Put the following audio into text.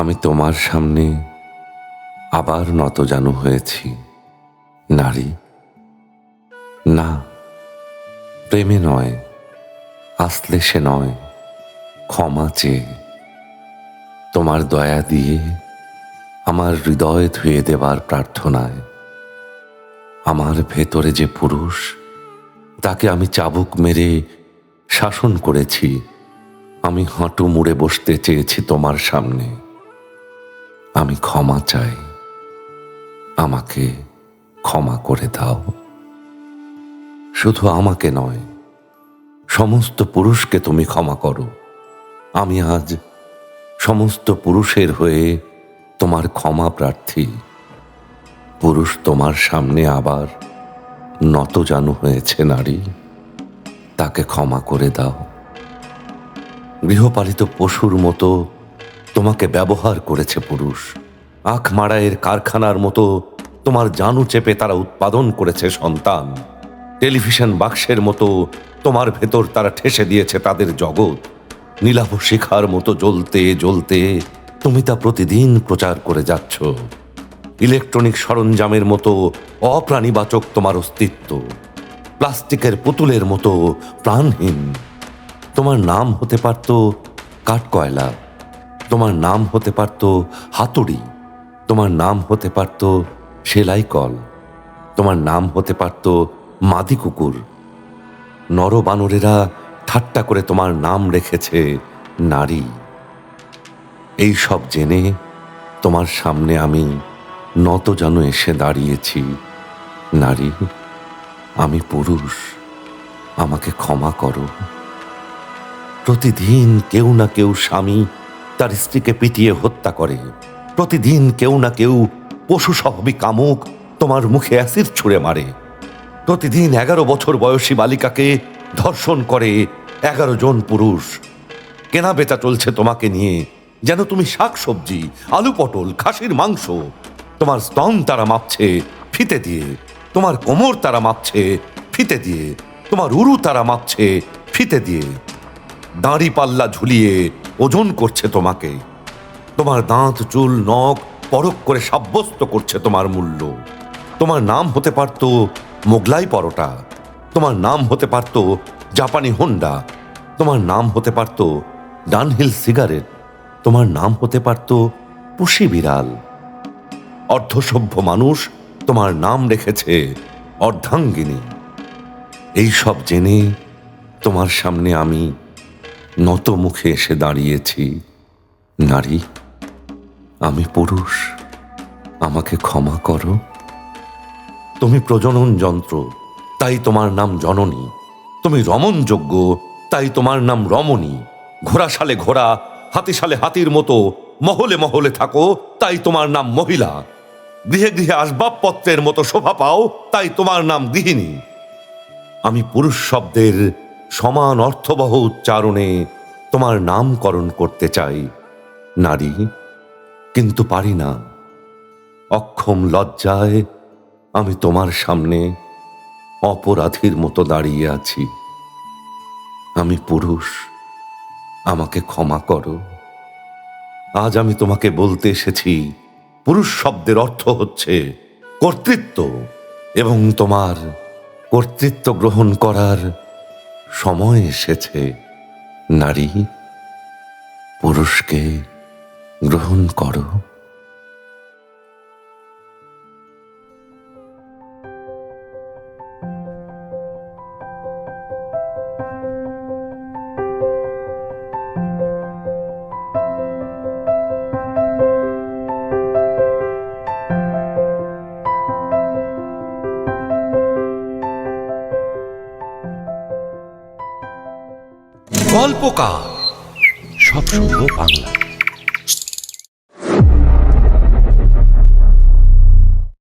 আমি তোমার সামনে আবার নতজানু হয়েছি। নারী। না, প্রেমে নয় আসলে সে নয়, ক্ষমা চেয়ে। তোমার দয়া দিয়ে আমার হৃদয় ধুয়ে দেবার প্রার্থনায়। আমার ভেতরে যে পুরুষ, তাকে আমি চাবুক মেরে শাসন করেছি। আমি হাঁটু মুড়ে বসতে চেয়েছি তোমার সামনে। আমি ক্ষমা চাই। আমাকে ক্ষমা করে দাও। শুধু আমাকে নয়, সমস্ত পুরুষকে তুমি ক্ষমা করো। আমি আজ সমস্ত পুরুষের হয়ে তোমার ক্ষমা প্রার্থী। পুরুষ তোমার সামনে আবার নতজানু হয়েছে নারী। তাকে ক্ষমা করে দাও। গৃহপালিত পশুর মতো তোমাকে ব্যবহার করেছে পুরুষ। আখ মারাইয়ের কারখানার মতো তোমার জানু চেপে তারা উৎপাদন করেছে সন্তান। টেলিভিশন বাক্সের মতো তোমার ভেতর তারা ঠেসে দিয়েছে তাদের জগৎ। নীলাভ শিখার মতো জ্বলতে জ্বলতে তুমি তা প্রতিদিন প্রচার করে যাচ্ছ। ইলেকট্রনিক সরঞ্জামের মতো অপ্রাণীবাচক তোমার অস্তিত্ব। প্লাস্টিকের পুতুলের মতো প্রাণহীন। তোমার নাম হতে পারত কাঠকয়লা। তোমার নাম হতে পারত হাতুড়ি, তোমার নাম হতে পারত সেলাই কল, তোমার নাম হতে পারত মাদি কুকুর। নরবানরেরা ঠাট্টা করে তোমার নাম রেখেছে নারী। এই সব জেনে তোমার সামনে আমি নত যেন এসে দাঁড়িয়েছি। নারী, আমি পুরুষ, আমাকে ক্ষমা করো। প্রতিদিন কেউ না কেউ স্বামী তার স্ত্রীকে পিটিয়ে হত্যা করে। প্রতিদিন কেউ না কেউ পশু স্বভাবী কামুক তোমার মুখে অ্যাসিড ছুঁড়ে মারে। প্রতিদিন এগারো বছর বয়সী বালিকাকে ধর্ষণ করে এগারো জন পুরুষ। কেনা বেচা চলছে তোমাকে নিয়ে, যেন তুমি শাক সবজি আলু পটল, খাসির মাংস, তোমার স্তন তারা মাপছে, ফিতে দিয়ে, তোমার কোমর তারা মাপছে, ফিতে দিয়ে, তোমার উরু তারা মাপছে, ফিতে দিয়ে। দাঁড়ি পাল্লা ঝুলিয়ে ওজন করছে তোমাকে। তোমার দাঁত, চুল, নখ পরক করে সাব্যস্ত করছে তোমার মূল্য। তোমার নাম হতে পারত মোগলাই পরোটা। তোমার নাম হতে পারত জাপানি হোন্ডা। তোমার নাম হতে পারত ডানহিল সিগারেট। তোমার নাম হতে পারত পুষি বিড়াল। অর্ধসভ্য মানুষ তোমার নাম রেখেছে অর্ধাঙ্গিনী। এই সব জেনে তোমার সামনে আমি নত মুখে এসে দাঁড়িয়েছি। নারী, আমি পুরুষ, আমাকে ক্ষমা করো। তুমি প্রজনন যন্ত্র, তাই তোমার নাম জননী। তুমি রমণযোগ্য তাই তোমার নাম রমণী। ঘোড়া সালে ঘোড়া, হাতি সালে হাতির মতো, মহলে মহলে থাকো, তাই তোমার নাম মহিলা। গৃহে গৃহে আসবাবপত্রের মতো শোভা পাও, তাই তোমার নাম গৃহিণী। আমি পুরুষ শব্দের সমান অর্থবহ উচ্চারণে তোমার নামকরণ করতে চাই। নারী, কিন্তু পারি না। অক্ষম লজ্জায় আমি তোমার সামনে অপরাধীর মতো দাঁড়িয়ে আছি। আমি পুরুষ, আমাকে ক্ষমা করো। আজ আমি তোমাকে বলতে এসেছি, পুরুষ শব্দের অর্থ হচ্ছে কর্তৃত্ব এবং তোমার কর্তৃত্ব গ্রহণ করার সময় এসেছে নারী পুরুষকে গ্রহণ করো। গল্পকার। সব শুনব বাংলা